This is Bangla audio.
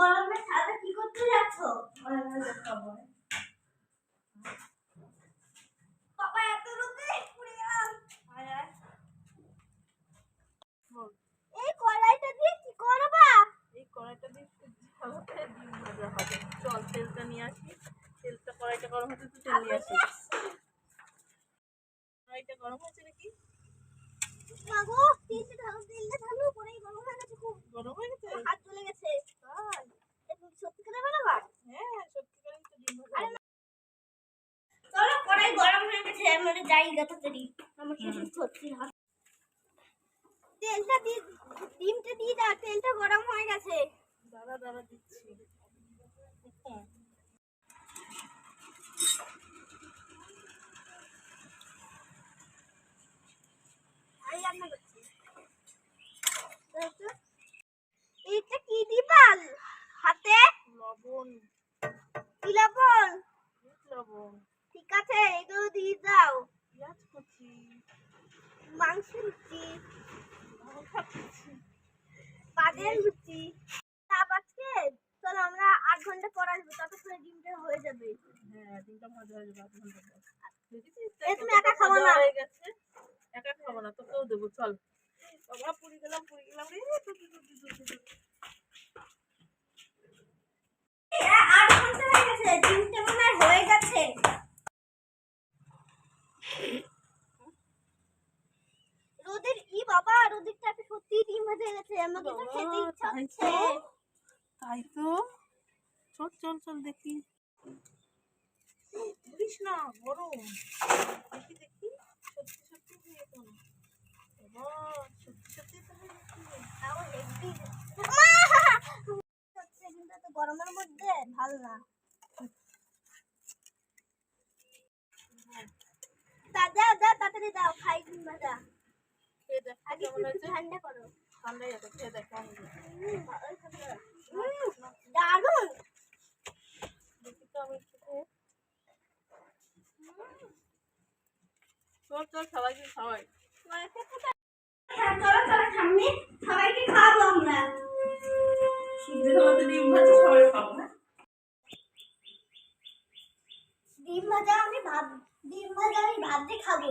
গরমে ছাদে কি করতে যাচ্ছ? বাবা এত রোদে? পুড়ে গেলাম এই কড়াইটা দিয়ে কি করবা? এই কড়াইটা দিয়ে ডিম ভাজা হবে। চল তেলটা নিয়ে আসি। তেলটা কড়াইটা গরম হতে তো তেল নিয়ে আসি। কড়াইটা গরম হয়েছে নাকি? মাগো তিনটে ঢালো তিনটে ঢালো কড়াই গরম হয়ে গেছে খুব। গরম হয়ে গেছে? হাত জ্বলে গেছে তাই এ তুমি সত্যি করে বানাবা হ্যাঁ সত্যিকারই তো ডিম ভাজা হবে। চলো কড়াই গরম মানে যাই তাড়াতাড়ি আমার কিছু তেলটা দিয়ে ডিমটা দিয়ে দাও তেলটা গরম হয়ে গেছে। দিচ্ছি। এইটা কি দিবাল? হাতে? লবণ। কি লবণ? লবণ। ঠিক আছে এগুলো দিয়ে দাও পেঁয়াজ কুচি মাংস লুচি লঙ্কা কুচি তাপ আজকে? চলো আমরা আট ঘণ্টা পর আসব ততক্ষণে ডিমটা হয়ে যাবে। হ্যাঁ ডিমটা ভাজা হয়ে যাবে আধ ঘণ্টা পর। দেখেছিস তো এ তুমি একা খাব না। হয়ে গেছে? একা খাব না তোকেও দেবো চল। বাবা পুরি গেলাম পুরি গেলাম রে টু, টু, টু, টু, টু, টু, টু। আট ঘণ্টা হয়ে গেছে ডিমটা মনে হয় হয়ে গেছে রোদের ই বাবা রোদের সত্যি ডিম ভাজা গেছে। আমাকে তো খেতে ইচ্ছা হচ্ছে? তাই তো? চল চল চল দেখি। বলিস না গরম। দেখি দেখি। সত্যি সত্যি হয়ে গেল বাবা সত্যি সত্যি তো হয়ে গেছে। কিন্তু এত গরমের মধ্যে ভালো না। তা দাও তাড়াতাড়ি দাও খাই ভাজা। খেয়ে দেখ কেমন হয়েছে? ঠান্ডা করো। ঠান্ডাই আছে খেয়ে দেখ কেমন হয়েছে হুম, ভালোই খাবে। হুম, দারুণ! দেখি তো আমি একটু খেয়ে। চল চল সবাইকে খাওয়াই। হ্যাঁ, চলো চলো ঠাম্মি সবাইকে খাওয়াবো আমরা। ডিম ভাজা সবাই খাব হ্যাঁ? ডিম ভাজা আমি ভাত ডিম ভাজা আমি ভাত দিয়ে খাব।